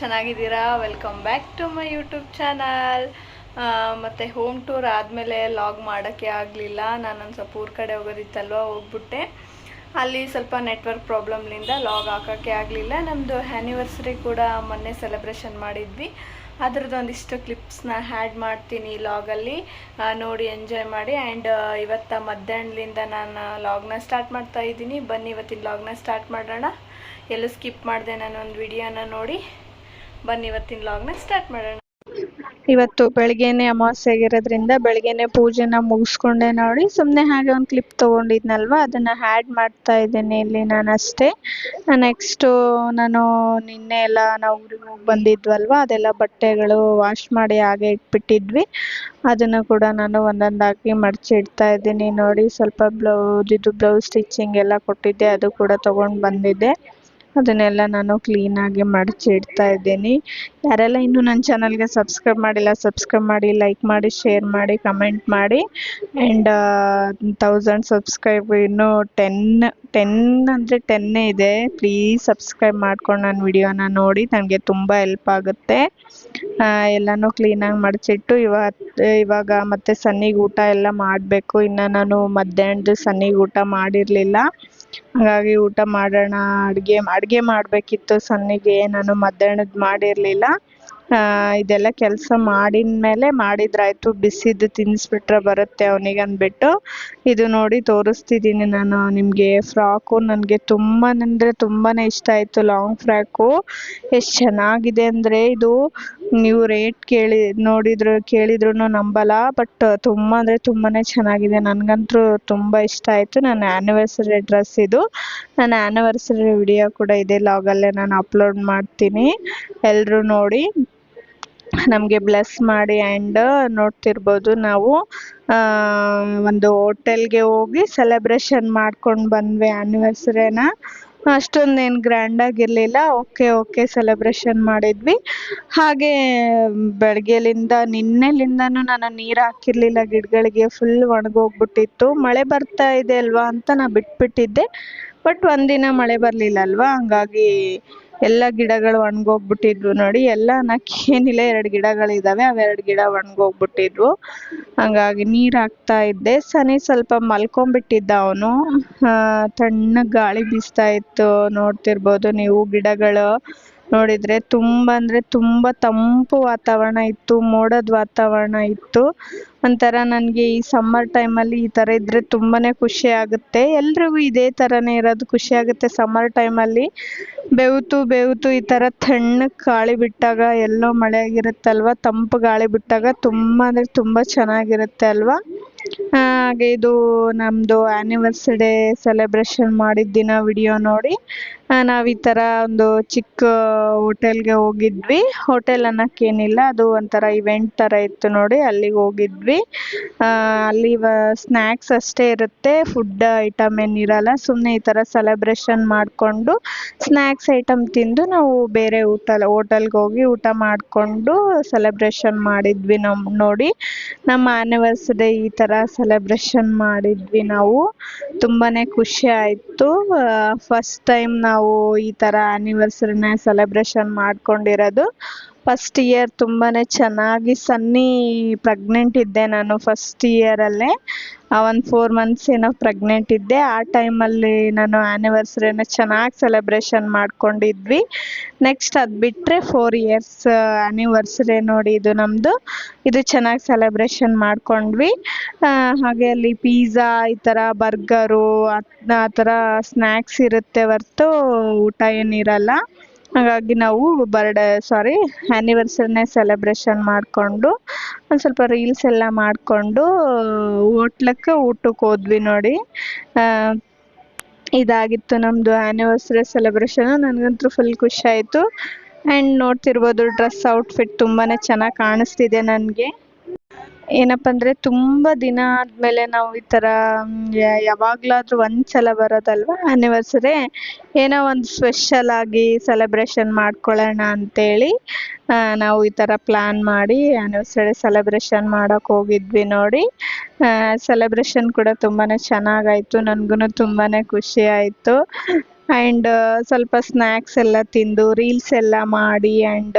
ಚೆನ್ನಾಗಿದ್ದೀರಾ? Welcome back to my YouTube channel ಮತ್ತು home tour ಆದಮೇಲೆ ಲಾಗ್ ಮಾಡೋಕ್ಕೆ ಆಗಲಿಲ್ಲ. ನಾನೊಂದು ಸ್ವಲ್ಪ ಊರ ಕಡೆ ಹೋಗೋದಿತ್ತಲ್ವ, ಹೋಗ್ಬಿಟ್ಟೆ. ಅಲ್ಲಿ ಸ್ವಲ್ಪ ನೆಟ್ವರ್ಕ್ ಪ್ರಾಬ್ಲಮ್ನಿಂದ ಲಾಗ್ ಹಾಕೋಕ್ಕೆ ಆಗಲಿಲ್ಲ. ನಮ್ಮದು ಆ್ಯನಿವರ್ಸರಿ ಕೂಡ ಮೊನ್ನೆ ಸೆಲೆಬ್ರೇಷನ್ ಮಾಡಿದ್ವಿ. ಅದ್ರದ್ದೊಂದಿಷ್ಟು ಕ್ಲಿಪ್ಸ್ನ ಹ್ಯಾಡ್ ಮಾಡ್ತೀನಿ ಲಾಗಲ್ಲಿ ನೋಡಿ ಎಂಜಾಯ್ ಮಾಡಿ. ಆ್ಯಂಡ್ ಇವತ್ತು ಮಧ್ಯಾಹ್ನದಿಂದ ನಾನು ಲಾಗ್ನ ಸ್ಟಾರ್ಟ್ ಮಾಡ್ತಾ ಇದ್ದೀನಿ. ಬನ್ನಿ, ಇವತ್ತಿನ ಲಾಗ್ನ ಸ್ಟಾರ್ಟ್ ಮಾಡೋಣ. ಎಲ್ಲೂ ಸ್ಕಿಪ್ ಮಾಡಿದೆ ನಾನು ಒಂದು ವಿಡಿಯೋನ ನೋಡಿ. ಬನ್ನಿ ಇವತ್ತಿನ ಲಾಗ್ನ ಸ್ಟಾರ್ಟ್ ಮಾಡೋಣ. ಇವತ್ತು ಬೆಳಗ್ಗೆನೆ ಅಮಾವಾಸ್ಯೆ ಆಗಿರೋದ್ರಿಂದ ಬೆಳಗ್ಗೆನೆ ಪೂಜೆನ ಮುಗಿಸ್ಕೊಂಡೆ ನೋಡಿ ಸುಮ್ಮನೆ ಹಾಗೆ ಒಂದು ಕ್ಲಿಪ್ ತೊಗೊಂಡಿದ್ನಲ್ವ, ಅದನ್ನು ಹ್ಯಾಡ್ ಮಾಡ್ತಾ ಇದ್ದೇನೆ ಇಲ್ಲಿ ನಾನು ಅಷ್ಟೇ. ನೆಕ್ಸ್ಟು ನಾನು ನಿನ್ನೆ ಎಲ್ಲ ನಾವು ಊರಿಗೆ ಹೋಗಿ ಬಂದಿದ್ವಲ್ವ, ಅದೆಲ್ಲ ಬಟ್ಟೆಗಳು ವಾಶ್ ಮಾಡಿ ಹಾಗೆ ಇಟ್ಬಿಟ್ಟಿದ್ವಿ. ಅದನ್ನು ಕೂಡ ನಾನು ಒಂದೊಂದಾಗಿ ಮಡಚಿ ಇಡ್ತಾ ಇದ್ದೀನಿ ನೋಡಿ, ಸ್ವಲ್ಪ ಬ್ಲೌಸ್ ಇದು ಬ್ಲೌಸ್ ಸ್ಟಿಚಿಂಗ್ ಎಲ್ಲ ಕೊಟ್ಟಿದ್ದೆ, ಅದು ಕೂಡ ತೊಗೊಂಡು ಬಂದಿದ್ದೆ. ಅದನ್ನೆಲ್ಲ ನಾನು ಕ್ಲೀನಾಗಿ ಮಡಚಿ ಇಡ್ತಾ ಇದ್ದೀನಿ. ಯಾರೆಲ್ಲ ಇನ್ನೂ ನನ್ನ ಚಾನಲ್ಗೆ ಸಬ್ಸ್ಕ್ರೈಬ್ ಮಾಡಿಲ್ಲ ಸಬ್ಸ್ಕ್ರೈಬ್ ಮಾಡಿ ಲೈಕ್ ಮಾಡಿ ಶೇರ್ ಮಾಡಿ ಕಮೆಂಟ್ ಮಾಡಿ. ಆ್ಯಂಡ್ ತೌಸಂಡ್ ಸಬ್ಸ್ಕ್ರೈಬ್ ಇನ್ನೂ ಟೆನ್ ಟೆನ್ ಅಂದರೆ ಟೆನ್ನೇ ಇದೆ. ಪ್ಲೀಸ್ ಸಬ್ಸ್ಕ್ರೈಬ್ ಮಾಡ್ಕೊಂಡು ನನ್ನ ವಿಡಿಯೋನ ನೋಡಿ, ನನಗೆ ತುಂಬ ಹೆಲ್ಪ್ ಆಗುತ್ತೆ. ಎಲ್ಲನೂ ಕ್ಲೀನಾಗಿ ಮಡಚಿಟ್ಟು ಇವತ್ತು ಇವಾಗ ಮತ್ತೆ ಸನ್ನಿಗೆ ಊಟ ಎಲ್ಲ ಮಾಡಬೇಕು. ಇನ್ನು ನಾನು ಮಧ್ಯಾಹ್ನದ ಸನ್ನಿಗೆ ಊಟ ಮಾಡಿರಲಿಲ್ಲ. ಹಾಗಾಗಿ ಊಟ ಮಾಡೋಣ ಅಡುಗೆ ಅಡುಗೆ ಮಾಡಬೇಕಿತ್ತು ಸನ್ನಿಗೆ. ನಾನು ಮಧ್ಯಾಹ್ನದ್ದು ಮಾಡಿರಲಿಲ್ಲ. ಇದೆಲ್ಲ ಕೆಲಸ ಮಾಡಿದ್ಮೇಲೆ ಮಾಡಿದ್ರಾಯಿತು. ಬಿಸಿದು ತಿನ್ನಿಸ್ಬಿಟ್ರೆ ಬರುತ್ತೆ ಅವನಿಗೆ ಅಂದ್ಬಿಟ್ಟು. ಇದು ನೋಡಿ ತೋರಿಸ್ತಿದ್ದೀನಿ ನಾನು ನಿಮಗೆ ಫ್ರಾಕು. ನನಗೆ ತುಂಬ ಅಂದರೆ ತುಂಬಾ ಇಷ್ಟ ಆಯಿತು ಲಾಂಗ್ ಫ್ರಾಕು. ಎಷ್ಟು ಚೆನ್ನಾಗಿದೆ ಅಂದರೆ ಇದು ನೀವು ರೇಟ್ ಕೇಳಿ, ನೋಡಿದ್ರು ಕೇಳಿದ್ರು ನಂಬಲ್ಲ. ಬಟ್ ತುಂಬ ಅಂದರೆ ತುಂಬಾ ಚೆನ್ನಾಗಿದೆ. ನನಗಂತೂ ತುಂಬ ಇಷ್ಟ ಆಯಿತು. ನನ್ನ ಆ್ಯನಿವರ್ಸರಿ ಡ್ರೆಸ್ ಇದು. ನನ್ನ ಆ್ಯನಿವರ್ಸರಿ ವಿಡಿಯೋ ಕೂಡ ಇದೆ ಲಾಗಲ್ಲೇ ನಾನು ಅಪ್ಲೋಡ್ ಮಾಡ್ತೀನಿ. ಎಲ್ಲರೂ ನೋಡಿ. ನಮಗೆ ಬ್ಲೆಸ್ ಮಾಡಿ ಆ್ಯಂಡ್ ನೋಡ್ತಿರ್ಬೋದು ನಾವು. ಒಂದು ಹೋಟೆಲ್ಗೆ ಹೋಗಿ ಸೆಲೆಬ್ರೇಷನ್ ಮಾಡ್ಕೊಂಡು ಬಂದ್ವಿ ಆ್ಯನಿವರ್ಸರಿನ ಅಷ್ಟೊಂದೇನು ಗ್ರ್ಯಾಂಡಾಗಿರಲಿಲ್ಲ ಓಕೆ ಓಕೆ ಸೆಲೆಬ್ರೇಷನ್ ಮಾಡಿದ್ವಿ. ಹಾಗೆ ಬೆಳಗ್ಗೆಲಿಂದ, ನಿನ್ನೆಲಿಂದನೂ ನಾನು ನೀರು ಹಾಕಿರಲಿಲ್ಲ. ಗಿಡಗಳಿಗೆ ಫುಲ್ ಒಣಗೋಗ್ಬಿಟ್ಟಿತ್ತು. ಮಳೆ ಬರ್ತಾ ಇದೆ ಅಲ್ವಾ ಅಂತ ನಾ ಬಿಟ್ಬಿಟ್ಟಿದ್ದೆ. ಬಟ್ ಒಂದಿನ ಮಳೆ ಬರಲಿಲ್ಲ ಅಲ್ವಾ? ಹಂಗಾಗಿ ಎಲ್ಲ ಗಿಡಗಳು ಒಣಗೋಗ್ಬಿಟ್ಟಿದ್ವು ನೋಡಿ. ಎಲ್ಲ ಏನಿಲ್ಲ, ಎರಡು ಗಿಡಗಳಿದಾವೆ ಅವೆರಡು ಗಿಡ ಒಣಗೋಗ್ಬಿಟ್ಟಿದ್ವು. ಹಂಗಾಗಿ ನೀರು ಹಾಕ್ತಾ ಇದ್ದೆ. ಸನಿ ಸ್ವಲ್ಪ ಮಲ್ಕೊಂಡ್ಬಿಟ್ಟಿದ್ದ ಅವನು. ತಣ್ಣಗೆ ಗಾಳಿ ಬೀಸ್ತಾ ಇತ್ತು. ನೋಡ್ತಿರ್ಬೋದು ನೀವು ಗಿಡಗಳು. ನೋಡಿದ್ರೆ ತುಂಬ ಅಂದರೆ ತುಂಬ ತಂಪು ವಾತಾವರಣ ಇತ್ತು, ಮೋಡದ ವಾತಾವರಣ ಇತ್ತು. ಒಂಥರ ನನಗೆ ಈ ಸಮ್ಮರ್ ಟೈಮಲ್ಲಿ ಈ ಥರ ಇದ್ದರೆ ತುಂಬಾ ಖುಷಿ ಆಗುತ್ತೆ. ಎಲ್ರಿಗೂ ಇದೇ ಥರನೇ ಇರೋದು ಖುಷಿ ಆಗುತ್ತೆ ಸಮ್ಮರ್ ಟೈಮಲ್ಲಿ ಬೆವ್ತು ಬೆವ್ತು ಈ ಥರ ತಣ್ಣಗೆ ಗಾಳಿ ಬಿಟ್ಟಾಗ ಎಲ್ಲೋ ಮಳೆ ಆಗಿರುತ್ತಲ್ವ, ತಂಪು ಗಾಳಿ ಬಿಟ್ಟಾಗ ತುಂಬ ಅಂದರೆ ತುಂಬ ಚೆನ್ನಾಗಿರುತ್ತೆ ಅಲ್ವಾ? ಹಾಗೆ ಇದು ನಮ್ಮದು ಆ್ಯನಿವರ್ಸರಿ ಸೆಲೆಬ್ರೇಷನ್ ಮಾಡಿದ ದಿನ ವಿಡಿಯೋ ನೋಡಿ. ನಾವು ಈ ಥರ ಒಂದು ಚಿಕ್ಕ ಹೋಟೆಲ್ಗೆ ಹೋಗಿದ್ವಿ. ಹೋಟೆಲ್ ಅನ್ನೋಕ್ಕೇನಿಲ್ಲ, ಅದು ಒಂಥರ ಇವೆಂಟ್ ಥರ ಇತ್ತು ನೋಡಿ, ಅಲ್ಲಿಗೆ ಹೋಗಿದ್ವಿ. ಅಲ್ಲಿ ಸ್ನ್ಯಾಕ್ಸ್ ಅಷ್ಟೇ ಇರುತ್ತೆ ಫುಡ್ ಐಟಮ್ ಏನಿರಲ್ಲ ಸುಮ್ಮನೆ ಈ ಥರ ಸೆಲೆಬ್ರೇಷನ್ ಮಾಡಿಕೊಂಡು ಸ್ನ್ಯಾಕ್ಸ್ ಐಟಮ್ ತಿಂದು ನಾವು ಬೇರೆ ಊಟ ಹೋಟೆಲ್ಗೆ ಹೋಗಿ ಊಟ ಮಾಡಿಕೊಂಡು ಸೆಲೆಬ್ರೇಷನ್ ಮಾಡಿದ್ವಿ ನಮ್ಮ ನೋಡಿ. ನಮ್ಮ ಆ್ಯನಿವರ್ಸರಿ ಈ ಥರ ಸೆಲೆಬ್ರೇಷನ್ ಮಾಡಿದ್ವಿ ನಾವು. ತುಂಬಾ ಖುಷಿ ಆಯಿತು. ಫಸ್ಟ್ ಟೈಮ್ ನಾವು ಈ ಥರ ಆ್ಯನಿವರ್ಸರಿನ ಸೆಲೆಬ್ರೇಷನ್ ಮಾಡ್ಕೊಂಡಿರೋದು. ಫಸ್ಟ್ ಇಯರ್ ತುಂಬಾ ಚೆನ್ನಾಗಿ ಸನ್ನಿ ಪ್ರೆಗ್ನೆಂಟ್ ಇದ್ದೆ ನಾನು ಫಸ್ಟ್ ಇಯರಲ್ಲೇ ಒಂದು ಫೋರ್ ಮಂತ್ಸ್ ಏನೋ ಪ್ರೆಗ್ನೆಂಟ್ ಇದ್ದೆ. ಆ ಟೈಮಲ್ಲಿ ನಾನು ಆ್ಯನಿವರ್ಸರಿನ ಚೆನ್ನಾಗಿ ಸೆಲೆಬ್ರೇಷನ್ ಮಾಡ್ಕೊಂಡಿದ್ವಿ. ನೆಕ್ಸ್ಟ್ ಅದು ಬಿಟ್ಟರೆ ಫೋರ್ ಇಯರ್ಸ್ ಆ್ಯನಿವರ್ಸರಿ ನೋಡಿ ಇದು ನಮ್ಮದು ಇದು ಚೆನ್ನಾಗಿ ಸೆಲೆಬ್ರೇಷನ್ ಮಾಡ್ಕೊಂಡ್ವಿ. ಹಾಗೆ ಅಲ್ಲಿ ಪಿಜ್ಜಾ ಈ ಥರ ಬರ್ಗರು ಆ ಥರ ಸ್ನ್ಯಾಕ್ಸ್ ಇರುತ್ತೆ ಹೊರ್ತು ಊಟ ಏನಿರಲ್ಲ. ಹಾಗಾಗಿ ನಾವು ಬರ್ಡೇ ಸಾರಿ ಆ್ಯನಿವರ್ಸರಿನೇ ಸೆಲೆಬ್ರೇಷನ್ ಮಾಡಿಕೊಂಡು, ಒಂದು ಸ್ವಲ್ಪ ರೀಲ್ಸ್ ಎಲ್ಲ ಮಾಡಿಕೊಂಡು, ಹೋಟ್ಲಕ್ಕೆ ಊಟಕ್ಕೆ ಹೋದ್ವಿ ನೋಡಿ. ಇದಾಗಿತ್ತು ನಮ್ಮದು ಆ್ಯನಿವರ್ಸರಿ ಸೆಲೆಬ್ರೇಷನ್ ನನಗಂತೂ ಫುಲ್ ಖುಷಿ ಆಯಿತು. ಆ್ಯಂಡ್ ನೋಡ್ತಿರ್ಬೋದು ಡ್ರೆಸ್ ಔಟ್ಫಿಟ್ ತುಂಬಾ ಚೆನ್ನಾಗಿ ಕಾಣಿಸ್ತಿದೆ ನನಗೆ. ಏನಪ್ಪ ಅಂದರೆ ತುಂಬ ದಿನ ಆದಮೇಲೆ ನಾವು ಈ ಥರ ಯಾವಾಗಲಾದ್ರೂ ಒಂದು ಸಲ ಬರೋದಲ್ವ ಆ್ಯನಿವರ್ಸರಿ ಏನೋ ಒಂದು ಸ್ಪೆಷಲ್ ಆಗಿ ಸೆಲೆಬ್ರೇಷನ್ ಮಾಡ್ಕೊಳ್ಳೋಣ ಅಂತೇಳಿ ನಾವು ಈ ಥರ ಪ್ಲ್ಯಾನ್ ಮಾಡಿ ಆ್ಯನಿವರ್ಸರಿ ಸೆಲೆಬ್ರೇಷನ್ ಮಾಡೋಕೆ ಹೋಗಿದ್ವಿ ನೋಡಿ. ಸೆಲೆಬ್ರೇಷನ್ ಕೂಡ ತುಂಬಾ ಚೆನ್ನಾಗಾಯಿತು. ನನಗೂ ತುಂಬಾ ಖುಷಿ ಆಯಿತು. ಆ್ಯಂಡ್ ಸ್ವಲ್ಪ ಸ್ನ್ಯಾಕ್ಸ್ ಎಲ್ಲ ತಿಂದು ರೀಲ್ಸ್ ಎಲ್ಲ ಮಾಡಿ ಆ್ಯಂಡ್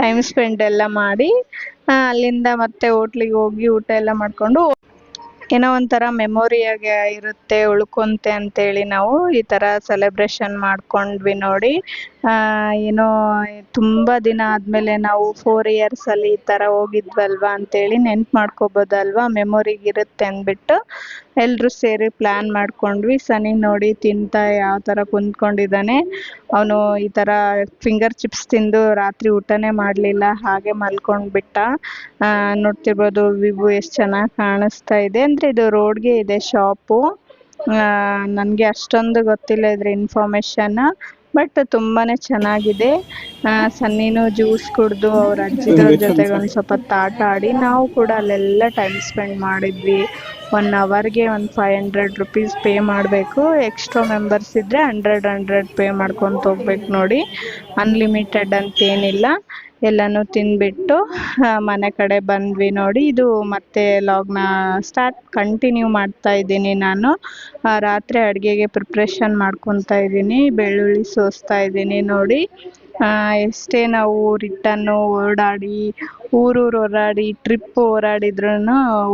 ಟೈಮ್ ಸ್ಪೆಂಡ್ ಎಲ್ಲ ಮಾಡಿ ಅಲ್ಲಿಂದ ಮತ್ತೆ ಹೋಟ್ಲಿಗೆ ಹೋಗಿ ಊಟ ಎಲ್ಲ ಮಾಡಿಕೊಂಡು ಏನೋ ಒಂಥರ ಮೆಮೊರಿಯಾಗೆ ಇರುತ್ತೆ, ಉಳ್ಕೊಂತೆ ಅಂತೇಳಿ ನಾವು ಈ ಥರ ಸೆಲೆಬ್ರೇಷನ್ ಮಾಡ್ಕೊಂಡ್ವಿ ನೋಡಿ. ಏನೋ ತುಂಬ ದಿನ ಆದಮೇಲೆ ನಾವು ಫೋರ್ ಇಯರ್ಸಲ್ಲಿ ಈ ಥರ ಹೋಗಿದ್ವಲ್ವಾ ಅಂತೇಳಿ ನೆನ್ಪು ಮಾಡ್ಕೋಬೋದಲ್ವಾ? ಮೆಮೊರಿಗೆ ಇರುತ್ತೆ ಅಂದ್ಬಿಟ್ಟು ಎಲ್ಲರೂ ಸೇರಿ ಪ್ಲ್ಯಾನ್ ಮಾಡ್ಕೊಂಡ್ವಿ. ಸನಿ ನೋಡಿ ತಿಂತಾ ಯಾವ ಥರ ಕುಂತ್ಕೊಂಡಿದ್ದಾನೆ. ಅವನು ಈ ಥರ ಫಿಂಗರ್ ಚಿಪ್ಸ್ ತಿಂದು ರಾತ್ರಿ ಊಟನೇ ಮಾಡಲಿಲ್ಲ, ಹಾಗೆ ಮಲ್ಕೊಂಡ್ಬಿಟ್ಟ. ನೋಡ್ತಿರ್ಬೋದು ವಿವು ಎಷ್ಟು ಚೆನ್ನಾಗಿ ಕಾಣಿಸ್ತಾ ಇದೆ. ಅಂದರೆ ಇದು ರೋಡ್ಗೆ ಇದೆ ಶಾಪು ನನಗೆ ಅಷ್ಟೊಂದು ಗೊತ್ತಿಲ್ಲ ಇದ್ರ ಇನ್ಫಾರ್ಮೇಷನ್ ಬಟ್ ತುಂಬಾನೇ ಚೆನ್ನಾಗಿದೆ. ಸನ್ನಿನೂ ಜ್ಯೂಸ್ ಕುಡ್ದು ಅವ್ರ ಅಜ್ಜಿದ್ರ ಜೊತೆಗೆ ಒಂದು ಸ್ವಲ್ಪ ತಾಟ ಆಡಿ ನಾವು ಕೂಡ ಅಲ್ಲೆಲ್ಲ ಟೈಮ್ ಸ್ಪೆಂಡ್ ಮಾಡಿದ್ವಿ. ಒನ್ ಅವರ್ಗೆ ಒಂದು ಫೈವ್ ಹಂಡ್ರೆಡ್ ರುಪೀಸ್ ಪೇ ಮಾಡಬೇಕು. ಎಕ್ಸ್ಟ್ರಾ ಮೆಂಬರ್ಸ್ ಇದ್ದರೆ ಹಂಡ್ರೆಡ್ ಹಂಡ್ರೆಡ್ ಪೇ ಮಾಡ್ಕೊತ ಹೋಗ್ಬೇಕು ನೋಡಿ. ಅನ್ಲಿಮಿಟೆಡ್ ಅಂತೇನಿಲ್ಲ. ಎಲ್ಲನೂ ತಿಂದುಬಿಟ್ಟು ಮನೆ ಕಡೆ ಬಂದ್ವಿ ನೋಡಿ. ಇದು ಮತ್ತೆ ಲಾಗ್ನ ಸ್ಟಾರ್ಟ್ ಕಂಟಿನ್ಯೂ ಮಾಡ್ತಾ ಇದ್ದೀನಿ ನಾನು. ರಾತ್ರಿ ಅಡುಗೆಗೆ ಪ್ರಿಪ್ರೇಷನ್ ಮಾಡ್ಕೊತಾ ಇದ್ದೀನಿ. ಬೆಳ್ಳುಳ್ಳಿ ಸೋಸ್ತಾ ಇದ್ದೀನಿ ನೋಡಿ. ಎಷ್ಟೇ ನಾವು ರಿಟನ್ನು ಓಡಾಡಿ, ಊರೂರು ಓಡಾಡಿ ಟ್ರಿಪ್ ಓಡಾಡಿದ್ರು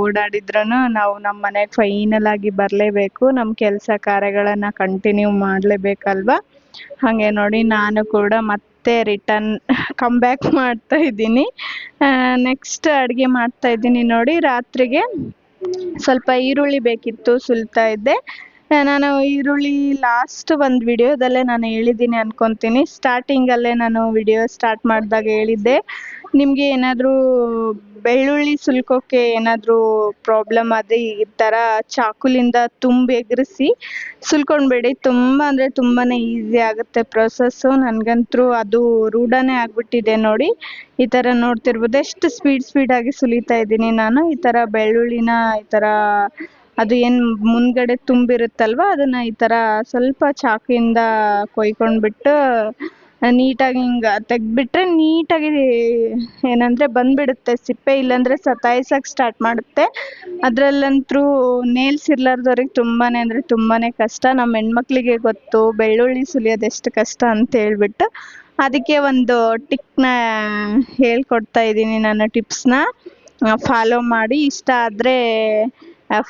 ಓಡಾಡಿದ್ರೂ ನಾವು ನಮ್ಮ ಮನೆಗೆ ಫೈನಲ್ ಆಗಿ ಬರಲೇಬೇಕು. ನಮ್ಮ ಕೆಲಸ ಕಾರ್ಯಗಳನ್ನು ಕಂಟಿನ್ಯೂ ಮಾಡಲೇಬೇಕಲ್ವಾ? ಹಾಗೆ ನೋಡಿ ನಾನು ಕೂಡ ಮತ್ತೆ ರಿಟರ್ನ್ ಕಮ್ ಬ್ಯಾಕ್ ಮಾಡ್ತಾ ಇದ್ದೀನಿ. ನೆಕ್ಸ್ಟ್ ಅಡುಗೆ ಮಾಡ್ತಾ ಇದ್ದೀನಿ ನೋಡಿ, ರಾತ್ರಿಗೆ ಸ್ವಲ್ಪ ಈರುಳ್ಳಿ ಬೇಕಿತ್ತು ಸುಲ್ತಾ ಇದ್ದೆ. ನಾನು ಈರುಳ್ಳಿ ಲಾಸ್ಟ್ ಒಂದು ವಿಡಿಯೋದಲ್ಲೇ ನಾನು ಹೇಳಿದ್ದೀನಿ ಅನ್ಕೊತೀನಿ. ಸ್ಟಾರ್ಟಿಂಗಲ್ಲೇ ನಾನು ವಿಡಿಯೋ ಸ್ಟಾರ್ಟ್ ಮಾಡಿದಾಗ ಹೇಳಿದ್ದೆ. ನಿಮಗೆ ಏನಾದರೂ ಬೆಳ್ಳುಳ್ಳಿ ಸುಲ್ಕೋಕ್ಕೆ ಏನಾದರೂ ಪ್ರಾಬ್ಲಮ್ ಆದರೆ ಈ ಥರ ಚಾಕುಲಿಂದ ತುಂಬಿ ಎಗರಿಸಿ ಸುಲ್ಕೊಂಡ್ಬೇಡಿ. ತುಂಬ ಅಂದರೆ ತುಂಬಾ ಈಸಿ ಆಗುತ್ತೆ ಪ್ರೊಸೆಸ್ಸು ನನಗಂತೂ ಅದು ರೂಢನೇ ಆಗಿಬಿಟ್ಟಿದೆ ನೋಡಿ. ಈ ಥರ ನೋಡ್ತಿರ್ಬೋದು. ಎಷ್ಟು ಸ್ಪೀಡ್ ಸ್ಪೀಡಾಗಿ ಸುಲಿತಾ ಇದ್ದೀನಿ ನಾನು. ಈ ಥರ ಬೆಳ್ಳುಳ್ಳಿನ, ಈ ಥರ ಅದು ಏನು ಮುಂದ್ಗಡೆ ತುಂಬಿರುತ್ತಲ್ವ, ಅದನ್ನು ಈ ಥರ ಸ್ವಲ್ಪ ಚಾಕುಯಿಂದ ಕೊಯ್ಕೊಂಡ್ಬಿಟ್ಟು ನೀಟಾಗಿ ಹಿಂಗೆ ತೆಗ್ದುಬಿಟ್ರೆ ನೀಟಾಗಿ ಏನಂದರೆ ಬಂದ್ಬಿಡುತ್ತೆ. ಸಿಪ್ಪೆ ಇಲ್ಲಾಂದರೆ ಸತಾಯಿಸಕ್ಕೆ ಸ್ಟಾರ್ಟ್ ಮಾಡುತ್ತೆ. ಅದರಲ್ಲಂತೂ ನೇಲ್ಸ್ ಇರ್ಲಾರ್ದವ್ರಿಗೆ ತುಂಬಾ ಅಂದರೆ ತುಂಬಾ ಕಷ್ಟ. ನಮ್ಮ ಹೆಣ್ಮಕ್ಳಿಗೆ ಗೊತ್ತು ಬೆಳ್ಳುಳ್ಳಿ ಸುಲಿಯೋದು ಎಷ್ಟು ಕಷ್ಟ ಅಂತ ಹೇಳ್ಬಿಟ್ಟು ಅದಕ್ಕೆ ಒಂದು ಟಿಕ್ನ ಹೇಳ್ಕೊಡ್ತಾ ಇದ್ದೀನಿ ನಾನು ಟಿಪ್ಸ್ನ ಫಾಲೋ ಮಾಡಿ. ಇಷ್ಟ ಆದರೆ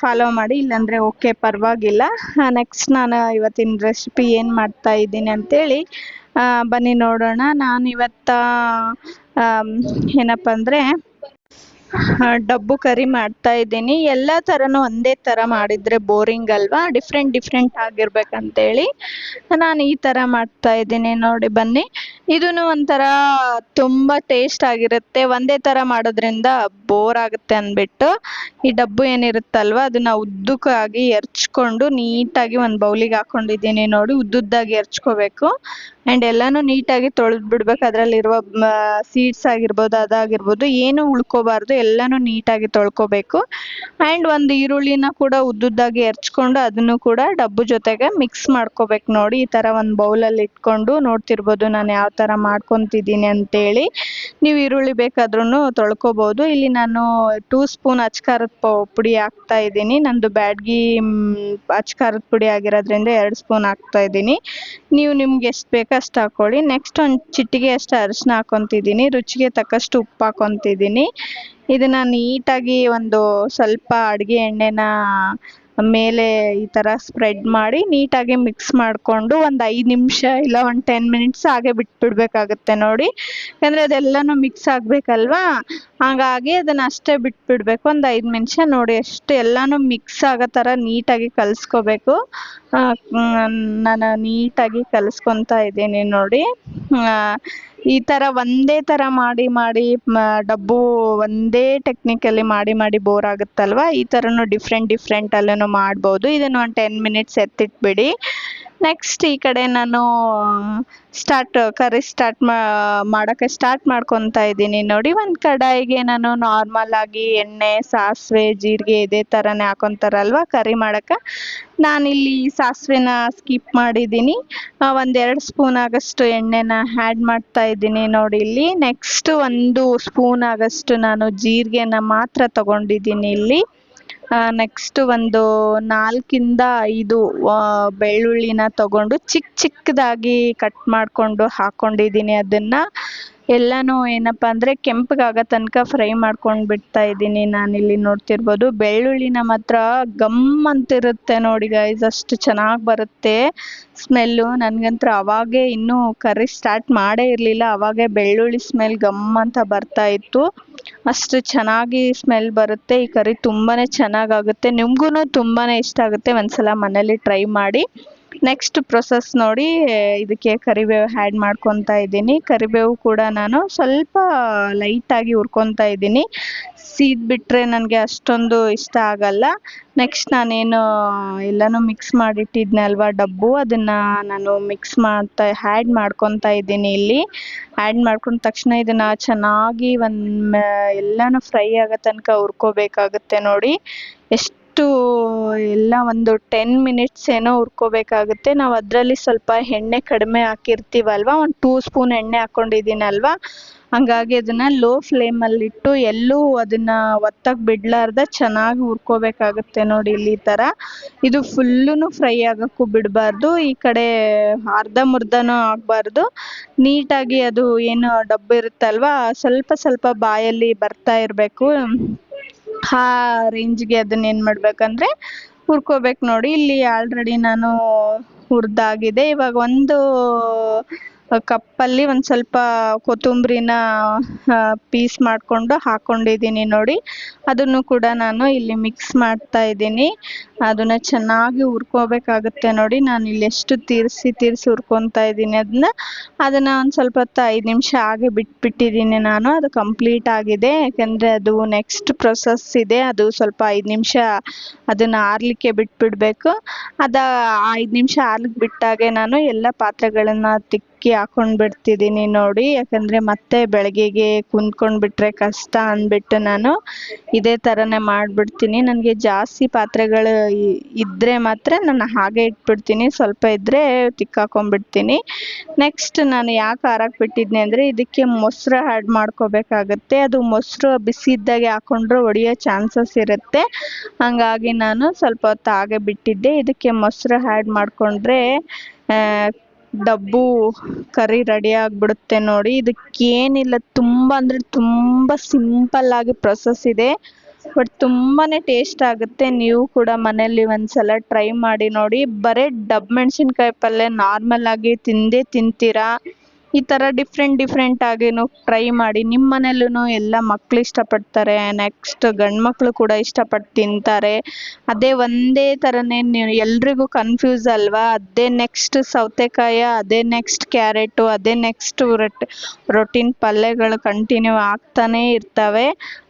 ಫಾಲೋ ಮಾಡಿ. ಇಲ್ಲಾಂದರೆ ಓಕೆ ಪರವಾಗಿಲ್ಲ. ನೆಕ್ಸ್ಟ್ ನಾನು ಇವತ್ತಿನ ರೆಸಿಪಿ ಏನು ಮಾಡ್ತಾ ಇದ್ದೀನಿ ಅಂತೇಳಿ ಬನ್ನಿ ನೋಡೋಣ. ನಾನು ಇವತ್ತ, ಆ, ಏನಪ್ಪ ಅಂದರೆ ಡಬ್ಬು ಕರಿ ಮಾಡ್ತಾ ಇದ್ದೀನಿ. ಎಲ್ಲ ಥರನೂ ಒಂದೇ ಥರ ಮಾಡಿದರೆ ಬೋರಿಂಗ್ ಅಲ್ವಾ? ಡಿಫ್ರೆಂಟ್ ಡಿಫ್ರೆಂಟ್ ಆಗಿರ್ಬೇಕಂತೇಳಿ ನಾನು ಈ ಥರ ಮಾಡ್ತಾ ಇದ್ದೀನಿ. ನೋಡಿ ಬನ್ನಿ. ಇದೂ ಒಂಥರ ತುಂಬ ಟೇಸ್ಟ್ ಆಗಿರುತ್ತೆ. ಒಂದೇ ಥರ ಮಾಡೋದ್ರಿಂದ ಬೋರ್ ಆಗುತ್ತೆ ಅಂದ್ಬಿಟ್ಟು. ಈ ಡಬ್ಬು ಏನಿರುತ್ತಲ್ವ, ಅದನ್ನ ಉದ್ದಕ್ಕಾಗಿ ಎರ್ಚ್ಕೊಂಡು ನೀಟಾಗಿ ಒಂದು ಬೌಲಿಗೆ ಹಾಕೊಂಡಿದ್ದೀನಿ ನೋಡಿ. ಉದ್ದುದ್ದಾಗಿ ಎರ್ಚ್ಕೋಬೇಕು. ಆ್ಯಂಡ್ ಎಲ್ಲನೂ ನೀಟಾಗಿ ತೊಳೆದು ಬಿಡ್ಬೇಕು. ಅದರಲ್ಲಿರುವ ಸೀಡ್ಸ್ ಆಗಿರ್ಬೋದು, ಅದಾಗಿರ್ಬೋದು, ಏನು ಉಳ್ಕೋಬಾರ್ದು, ಎಲ್ಲನೂ ನೀಟಾಗಿ ತೊಳ್ಕೊಬೇಕು. ಆ್ಯಂಡ್ ಒಂದು ಈರುಳ್ಳಿನ ಕೂಡ ಉದ್ದುದ್ದಾಗಿ ಎರ್ಚ್ಕೊಂಡು ಅದನ್ನು ಕೂಡ ಡಬ್ಬು ಜೊತೆಗೆ ಮಿಕ್ಸ್ ಮಾಡ್ಕೋಬೇಕು ನೋಡಿ. ಈ ಥರ ಒಂದು ಬೌಲಲ್ಲಿ ಇಟ್ಕೊಂಡು ನೋಡ್ತಿರ್ಬೋದು ನಾನು ಯಾವ ಥರ ಮಾಡ್ಕೊತಿದ್ದೀನಿ ಅಂತೇಳಿ ನೀವು ಈರುಳ್ಳಿ ಬೇಕಾದ್ರೂ ತೊಳ್ಕೊಬೋದು. ಇಲ್ಲಿ ನಾನು ಟೂ ಸ್ಪೂನ್ ಅಚ್ಕಾರದ ಪುಡಿ ಹಾಕ್ತಾ ಇದ್ದೀನಿ. ನಂದು ಬ್ಯಾಡ್ಗಿ ಅಚ್ಕಾರದ ಪುಡಿ ಆಗಿರೋದ್ರಿಂದ ಎರಡು ಸ್ಪೂನ್ ಹಾಕ್ತಾ ಇದ್ದೀನಿ. ನೀವು ನಿಮ್ಗೆ ಎಷ್ಟು ಬೇಕೋ ಅಷ್ಟು ಹಾಕ್ಕೊಳ್ಳಿ ನೆಕ್ಸ್ಟ್ ಒಂದು ಚಿಟ್ಟಿಗೆ ಅಷ್ಟು ಅರಿಶಿನ ಹಾಕ್ಕೊತಿದ್ದೀನಿ ರುಚಿಗೆ ತಕ್ಕಷ್ಟು ಉಪ್ಪು ಹಾಕ್ಕೊತಿದ್ದೀನಿ ಇದನ್ನು ನೀಟಾಗಿ ಒಂದು ಸ್ವಲ್ಪ ಅಡುಗೆ ಎಣ್ಣೆನ ಮೇಲೆ ಈ ಥರ ಸ್ಪ್ರೆಡ್ ಮಾಡಿ ನೀಟಾಗಿ ಮಿಕ್ಸ್ ಮಾಡಿಕೊಂಡು ಒಂದು ಐದು ನಿಮಿಷ ಇಲ್ಲ ಒಂದು ಟೆನ್ ಮಿನಿಟ್ಸ್ ಹಾಗೆ ಬಿಟ್ಬಿಡ್ಬೇಕಾಗುತ್ತೆ ನೋಡಿ. ಯಾಕಂದರೆ ಅದೆಲ್ಲನೂ ಮಿಕ್ಸ್ ಆಗಬೇಕಲ್ವಾ? ಹಾಗಾಗಿ ಅದನ್ನು ಅಷ್ಟೇ ಬಿಟ್ಬಿಡ್ಬೇಕು. ಒಂದು ಐದು ನಿಮಿಷ ನೋಡಿ ಅಷ್ಟು ಎಲ್ಲನೂ ಮಿಕ್ಸ್ ಆಗೋ ಥರ ನೀಟಾಗಿ ಕಲಿಸ್ಕೋಬೇಕು. ನಾನು ನೀಟಾಗಿ ಕಲಿಸ್ಕೊತಾ ಇದ್ದೀನಿ ನೋಡಿ. ಈ ತರ ಒಂದೇ ತರ ಮಾಡಿ ಮಾಡಿ ಡಬ್ಬು ಒಂದೇ ಟೆಕ್ನಿಕಲ್ಲಿ ಮಾಡಿ ಮಾಡಿ ಬೋರ್ ಆಗುತ್ತಲ್ವಾ? ಈ ಥರನೂ ಡಿಫ್ರೆಂಟ್ ಡಿಫ್ರೆಂಟಲ್ಲೂ ಮಾಡ್ಬೋದು. ಇದನ್ನು ಒಂದು ಟೆನ್ ಮಿನಿಟ್ಸ್ ಎತ್ತಿಟ್ಬಿಡಿ. ನೆಕ್ಸ್ಟ್ ಈ ಕಡೆ ನಾನು ಸ್ಟಾರ್ಟ್ ಕರಿ ಸ್ಟಾರ್ಟ್ ಮಾಡೋಕ್ಕೆ ಸ್ಟಾರ್ಟ್ ಮಾಡ್ಕೊತಾ ಇದ್ದೀನಿ. ನೋಡಿ ಒಂದು ಕಡಾಯಿಗೆ ನಾನು ನಾರ್ಮಲ್ ಆಗಿ ಎಣ್ಣೆ, ಸಾಸಿವೆ, ಜೀರಿಗೆ ಇದೇ ಥರನೇ ಹಾಕೊತಾರಲ್ವ ಕರಿ ಮಾಡೋಕ್ಕೆ. ನಾನಿಲ್ಲಿ ಸಾಸಿವೆನ ಸ್ಕಿಪ್ ಮಾಡಿದ್ದೀನಿ. ಒಂದೆರಡು ಸ್ಪೂನ್ ಆಗಷ್ಟು ಎಣ್ಣೆನ ಆ್ಯಡ್ ಮಾಡ್ತಾ ಇದ್ದೀನಿ ನೋಡಿ ಇಲ್ಲಿ. ನೆಕ್ಸ್ಟ್ ಒಂದು ಸ್ಪೂನ್ ಆಗಷ್ಟು ನಾನು ಜೀರಿಗೆನ ಮಾತ್ರ ತಗೊಂಡಿದ್ದೀನಿ ಇಲ್ಲಿ. ನೆಕ್ಸ್ಟ್ ಒಂದು ನಾಲ್ಕಿಂದ ಐದು ಬೆಳ್ಳುಳ್ಳಿನ ತಗೊಂಡು ಚಿಕ್ಕ ಚಿಕ್ಕದಾಗಿ ಕಟ್ ಮಾಡಿಕೊಂಡು ಹಾಕೊಂಡಿದ್ದೀನಿ ಅದನ್ನು. ಎಲ್ಲನೂ ಏನಪ್ಪ ಅಂದರೆ ಕೆಂಪಗಾಗೋ ತನಕ ಫ್ರೈ ಮಾಡ್ಕೊಂಡು ಬಿಡ್ತಾ ಇದ್ದೀನಿ ನಾನಿಲ್ಲಿ ನೋಡ್ತಿರ್ಬೋದು. ಬೆಳ್ಳುಳ್ಳಿನ ಮಾತ್ರ ಗಮ್ ಅಂತಿರುತ್ತೆ ನೋಡಿ ಗೈಸ್ ಅಷ್ಟು ಚೆನ್ನಾಗಿ ಬರುತ್ತೆ. ಸ್ಮೆಲ್ಲು ನನಗಂತೂ ಅವಾಗೇ ಇನ್ನೂ ಕರಿ ಸ್ಟಾರ್ಟ್ ಮಾಡೇ ಇರಲಿಲ್ಲ, ಅವಾಗೇ ಬೆಳ್ಳುಳ್ಳಿ ಸ್ಮೆಲ್ ಗಮ್ ಅಂತ ಬರ್ತಾ ಇತ್ತು. ಅಷ್ಟು ಚೆನ್ನಾಗಿ ಸ್ಮೆಲ್ ಬರುತ್ತೆ, ಈ ಕರಿ ತುಂಬಾ ಚೆನ್ನಾಗಾಗುತ್ತೆ. ನಿಮ್ಗೂ ತುಂಬಾ ಇಷ್ಟ ಆಗುತ್ತೆ. ಒಂದ್ಸಲ ಮನೇಲಿ ಟ್ರೈ ಮಾಡಿ. ನೆಕ್ಸ್ಟ್ ಪ್ರೊಸೆಸ್ ನೋಡಿ, ಇದಕ್ಕೆ ಕರಿಬೇವು ಆ್ಯಡ್ ಮಾಡ್ಕೊತಾ ಇದ್ದೀನಿ. ಕರಿಬೇವು ಕೂಡ ನಾನು ಸ್ವಲ್ಪ ಲೈಟಾಗಿ ಹುರ್ಕೊತಾ ಇದ್ದೀನಿ. ಸೀದ್ ಬಿಟ್ಟರೆ ನನಗೆ ಅಷ್ಟೊಂದು ಇಷ್ಟ ಆಗಲ್ಲ. ನೆಕ್ಸ್ಟ್ ನಾನೇನು, ಎಲ್ಲನೂ ಮಿಕ್ಸ್ ಅಲ್ವಾ ಡಬ್ಬು, ಅದನ್ನು ನಾನು ಮಿಕ್ಸ್ ಮಾಡ್ತಾ ಆ್ಯಡ್ ಮಾಡ್ಕೊತಾ ಇದ್ದೀನಿ ಇಲ್ಲಿ. ಆ್ಯಡ್ ಮಾಡ್ಕೊಂಡ ತಕ್ಷಣ ಇದನ್ನು ಚೆನ್ನಾಗಿ ಒಂದು ಎಲ್ಲನೂ ಫ್ರೈ ಆಗೋ ತನಕ ಹುರ್ಕೋಬೇಕಾಗುತ್ತೆ ನೋಡಿ. ಎಷ್ಟು ಎಲ್ಲ ಒಂದು ಟೆನ್ ಮಿನಿಟ್ಸ್ ಏನೋ ಹುರ್ಕೋಬೇಕಾಗುತ್ತೆ. ನಾವು ಅದರಲ್ಲಿ ಸ್ವಲ್ಪ ಎಣ್ಣೆ ಕಡಿಮೆ ಹಾಕಿರ್ತೀವಲ್ವ? ಒಂದು ಟೂ ಸ್ಪೂನ್ ಎಣ್ಣೆ ಹಾಕ್ಕೊಂಡಿದ್ದೀನಲ್ವ ಹಂಗಾಗಿ ಅದನ್ನು ಲೋ ಫ್ಲೇಮಲ್ಲಿಟ್ಟು ಎಲ್ಲೂ ಅದನ್ನು ಒತ್ತಕ್ಕೆ ಬಿಡಲಾರ್ದ ಚೆನ್ನಾಗಿ ಹುರ್ಕೋಬೇಕಾಗುತ್ತೆ ನೋಡಿ ಇಲ್ಲಿ ಈ ಥರ ಇದು ಫುಲ್ಲೂ ಫ್ರೈ ಆಗೋಕ್ಕೂ ಬಿಡಬಾರ್ದು. ಈ ಕಡೆ ಅರ್ಧ ಮುರ್ಧನೂ ಆಗಬಾರ್ದು. ನೀಟಾಗಿ ಅದು ಏನು ಡಬ್ಬು ಇರುತ್ತಲ್ವ? ಸ್ವಲ್ಪ ಸ್ವಲ್ಪ ಬಾಯಲ್ಲಿ ಬರ್ತಾ ಇರಬೇಕು. ಆ ರೇಂಜ್ಗೆ ಅದನ್ನ ಏನು ಮಾಡ್ಬೇಕಂದ್ರೆ ಹುರ್ಕೋಬೇಕು ನೋಡಿ. ಇಲ್ಲಿ ಆಲ್ರೆಡಿ ನಾನು ಹುರಿದಾಗಿದೆ. ಇವಾಗ ಒಂದು ಕಪ್ಪಲ್ಲಿ ಒಂದು ಸ್ವಲ್ಪ ಕೊತ್ತಂಬ್ರಿನ ಪೀಸ್ ಮಾಡಿಕೊಂಡು ಹಾಕ್ಕೊಂಡಿದ್ದೀನಿ ನೋಡಿ. ಅದನ್ನು ಕೂಡ ನಾನು ಇಲ್ಲಿ ಮಿಕ್ಸ್ ಮಾಡ್ತಾ ಇದ್ದೀನಿ. ಅದನ್ನು ಚೆನ್ನಾಗಿ ಹುರ್ಕೋಬೇಕಾಗುತ್ತೆ ನೋಡಿ. ನಾನು ಇಲ್ಲಿ ಎಷ್ಟು ತೀರಿಸಿ ತೀರಿಸಿ ಹುರ್ಕೊತಾ ಇದ್ದೀನಿ ಅದನ್ನ ಅದನ್ನು ಒಂದು ಸ್ವಲ್ಪ ಹೊತ್ತು ಐದು ನಿಮಿಷ ಹಾಗೆ ಬಿಟ್ಬಿಟ್ಟಿದ್ದೀನಿ ನಾನು. ಅದು ಕಂಪ್ಲೀಟ್ ಆಗಿದೆ. ಯಾಕೆಂದರೆ ಅದು ನೆಕ್ಸ್ಟ್ ಪ್ರೊಸೆಸ್ ಇದೆ. ಅದು ಸ್ವಲ್ಪ ಐದು ನಿಮಿಷ ಅದನ್ನು ಆರಲಿಕ್ಕೆ ಬಿಟ್ಬಿಡಬೇಕು. ಅದು ಐದು ನಿಮಿಷ ಆರ್ಲಿಕ್ಕೆ ಬಿಟ್ಟಾಗೆ ನಾನು ಎಲ್ಲ ಪಾತ್ರೆಗಳನ್ನು ತಿಕ್ಕಿ ಹಾಕೊಂಡು ಬಿಡ್ತಿದ್ದೀನಿ ನೋಡಿ, ಯಾಕಂದರೆ ಮತ್ತೆ ಬೆಳಗ್ಗೆಗೆ ಕುಂತ್ಕೊಂಡು ಬಿಟ್ಟರೆ ಕಷ್ಟ ಅಂದ್ಬಿಟ್ಟು ನಾನು ಇದೇ ಥರನೇ ಮಾಡಿಬಿಡ್ತೀನಿ. ನನಗೆ ಜಾಸ್ತಿ ಪಾತ್ರೆಗಳು ಇದ್ದರೆ ಮಾತ್ರ ನಾನು ಹಾಗೆ ಇಟ್ಬಿಡ್ತೀನಿ, ಸ್ವಲ್ಪ ಇದ್ದರೆ ತಿಕ್ಕಾಕೊಂಡ್ಬಿಡ್ತೀನಿ. ನೆಕ್ಸ್ಟ್ ನಾನು ಯಾಕೆ ಹಾರಕ್ಕೆ ಬಿಟ್ಟಿದ್ನಿ ಅಂದರೆ, ಇದಕ್ಕೆ ಮೊಸರು ಆ್ಯಡ್ ಮಾಡ್ಕೋಬೇಕಾಗತ್ತೆ. ಅದು ಮೊಸರು ಬಿಸಿ ಇದ್ದಾಗೆ ಹಾಕೊಂಡ್ರೆ ಒಡೆಯೋ ಚಾನ್ಸಸ್ ಇರುತ್ತೆ. ಹಾಗಾಗಿ ನಾನು ಸ್ವಲ್ಪ ಹೊತ್ತು ಹಾಗೆ ಬಿಟ್ಟಿದ್ದೆ. ಇದಕ್ಕೆ ಮೊಸರು ಆ್ಯಡ್ ಮಾಡಿಕೊಂಡ್ರೆ ಡಬ್ಬು ಕರಿ ರೆಡಿ ಆಗಿಬಿಡುತ್ತೆ ನೋಡಿ. ಇದಕ್ಕೇನಿಲ್ಲ, ತುಂಬ ಅಂದರೆ ತುಂಬ ಸಿಂಪಲ್ ಆಗಿ ಪ್ರೊಸೆಸ್ ಇದೆ. ಬಟ್ ತುಂಬಾ ಟೇಸ್ಟ್ ಆಗುತ್ತೆ. ನೀವು ಕೂಡ ಮನೆಯಲ್ಲಿ ಒಂದ್ಸಲ ಟ್ರೈ ಮಾಡಿ ನೋಡಿ. ಬರೀ ಡಬ್ ಮೆಣಸಿನ್ಕಾಯಿ ಪಲ್ಯ ನಾರ್ಮಲ್ ಆಗಿ ತಿಂದೇ ತಿಂತೀರಾ? ಈ ಥರ ಡಿಫ್ರೆಂಟ್ ಡಿಫ್ರೆಂಟ್ ಟ್ರೈ ಮಾಡಿ ನಿಮ್ಮ ಮನೆಯಲ್ಲೂ ಎಲ್ಲ ಮಕ್ಳು ಇಷ್ಟಪಡ್ತಾರೆ. ನೆಕ್ಸ್ಟ್ ಗಂಡು ಮಕ್ಕಳು ಕೂಡ ಇಷ್ಟಪಟ್ಟು ತಿಂತಾರೆ. ಅದೇ ಒಂದೇ ಥರನೇ ನೀವು ಎಲ್ರಿಗೂ ಕನ್ಫ್ಯೂಸ್ ಅಲ್ವಾ? ಅದೇ ನೆಕ್ಸ್ಟ್ ಸೌತೆಕಾಯಿ, ಅದೇ ನೆಕ್ಸ್ಟ್ ಕ್ಯಾರೆಟು ಅದೇ ನೆಕ್ಸ್ಟ್ ರೊಟ್ ರೊಟೀನ್ ಪಲ್ಯಗಳು ಕಂಟಿನ್ಯೂ ಆಗ್ತಾನೇ ಇರ್ತವೆ.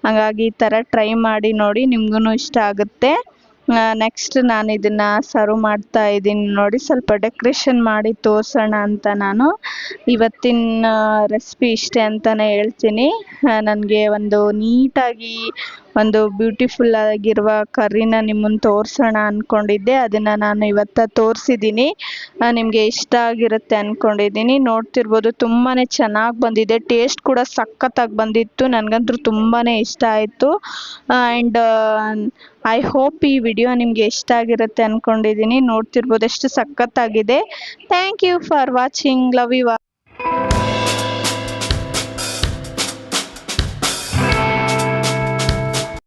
ಹಾಗಾಗಿ ಈ ಥರ ಟ್ರೈ ಮಾಡಿ ನೋಡಿ ನಿಮಗೂ ಇಷ್ಟ ಆಗುತ್ತೆ. ನೆಕ್ಸ್ಟ್ ನಾನು ಇದನ್ನು ಸರ್ವ್ ಮಾಡ್ತಾ ಇದ್ದೀನಿ ನೋಡಿ, ಸ್ವಲ್ಪ ಡೆಕ್ರೇಷನ್ ಮಾಡಿ ತೋರಿಸೋಣ ಅಂತ ನಾನು. ಇವತ್ತಿನ ರೆಸಿಪಿ ಇಷ್ಟೇ ಅಂತಲೇ ಹೇಳ್ತೀನಿ. ನನಗೆ ಒಂದು ನೀಟಾಗಿ ಒಂದು ಬ್ಯೂಟಿಫುಲ್ ಆಗಿರುವ ಕರ್ರಿನ ನಿಮ್ಮನ್ನು ತೋರಿಸೋಣ ಅಂದ್ಕೊಂಡಿದ್ದೆ ಅದನ್ನು ನಾನು ಇವತ್ತು ತೋರಿಸಿದ್ದೀನಿ ನಿಮಗೆ ಇಷ್ಟ ಆಗಿರುತ್ತೆ ಅಂದ್ಕೊಂಡಿದ್ದೀನಿ ನೋಡ್ತಿರ್ಬೋದು ತುಂಬಾ ಚೆನ್ನಾಗಿ ಬಂದಿದೆ. ಟೇಸ್ಟ್ ಕೂಡ ಸಖತ್ತಾಗಿ ಬಂದಿತ್ತು. ನನಗಂತೂ ತುಂಬಾ ಇಷ್ಟ ಆಯಿತು. ಆ್ಯಂಡ್ ಐ ಹೋಪ್ ಈ ವಿಡಿಯೋ ನಿಮಗೆ ಇಷ್ಟ ಆಗಿರುತ್ತೆ ಅಂದ್ಕೊಂಡಿದ್ದೀನಿ ನೋಡ್ತಿರ್ಬೋದು ಎಷ್ಟು ಸಖತ್ತಾಗಿದೆ. Thank you for watching love you